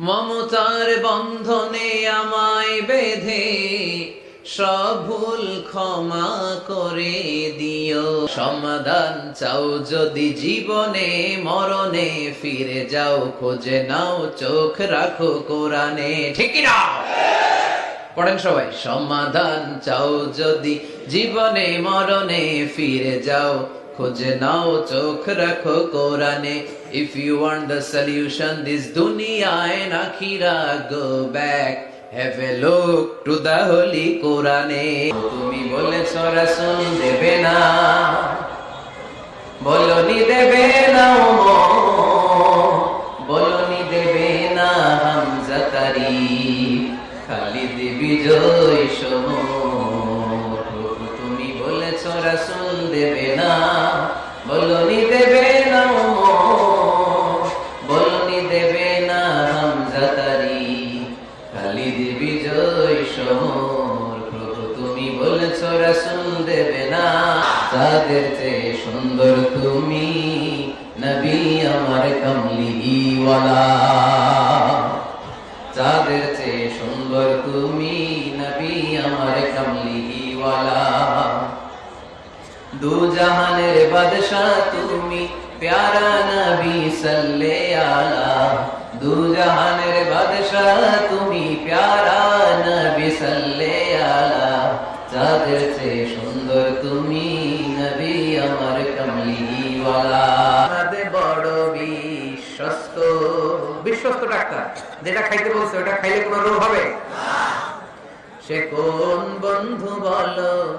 মমতার বন্ধনে আমায় বেঁধে সব ভুল ক্ষমা করে দিও। সমাধান চাও যদি জীবনে, মরণে ফিরে যাও, খোঁজে নাও, চোখ রাখো কোরআনে। ঠিক না পড়েন সবাই, সমাধান চাও যদি জীবনে, মরণে ফিরে যাও খুঁজে নাও চোখ রাখো কোরআনে। If you want the solution this দুনিয়া and আখিরা go back have a look to the holy কোরআনে। তুমি বলেছ, রাসূল দেবে না। বলনি দেবে না ওমর বলনি দেবে না, হামজা তারি। খালিদ বিজয় বলেছ রাসূল দেবে না। বলনি দেবে না বলনি দেবে না হামজা তারি। খালিদ বিজয় সমর প্রভু তুমি বলেছ রাসূল দেবে না। তাদের চেয়ে সুন্দর তুমি নবী আমার কমলিওয়ালা চাঁদের চেয়ে সুন্দর তুমি নবী আমার কমলিওয়ালা দু জাহানের বাদশাহ তুমি, প্যারা নবী সাল্লে আলা। দু জাহানের বাদশাহ তুমি, প্যারা নবী সাল্লে আলা। চাঁদের চেয়ে সুন্দর তুমি, নবী আমার কমলিওয়ালা। বড় বিশ্বস্ত বিশ্বস্ত ডাক্তার, যেটা খাইতে বলছে, ওটা খাইলে কোনো রোগ হবে? সে কোন বন্ধু বলো?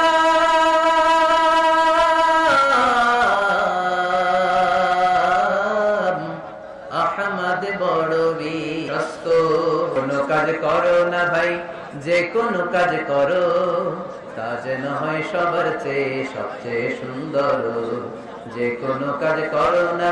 বিশ্বস্ত কোনো কাজ করো না ভাই, যে কোনো কাজ করো, তা যেন হয় সবার চেয়ে সবচেয়ে সুন্দর। যে কোনো কাজ করো না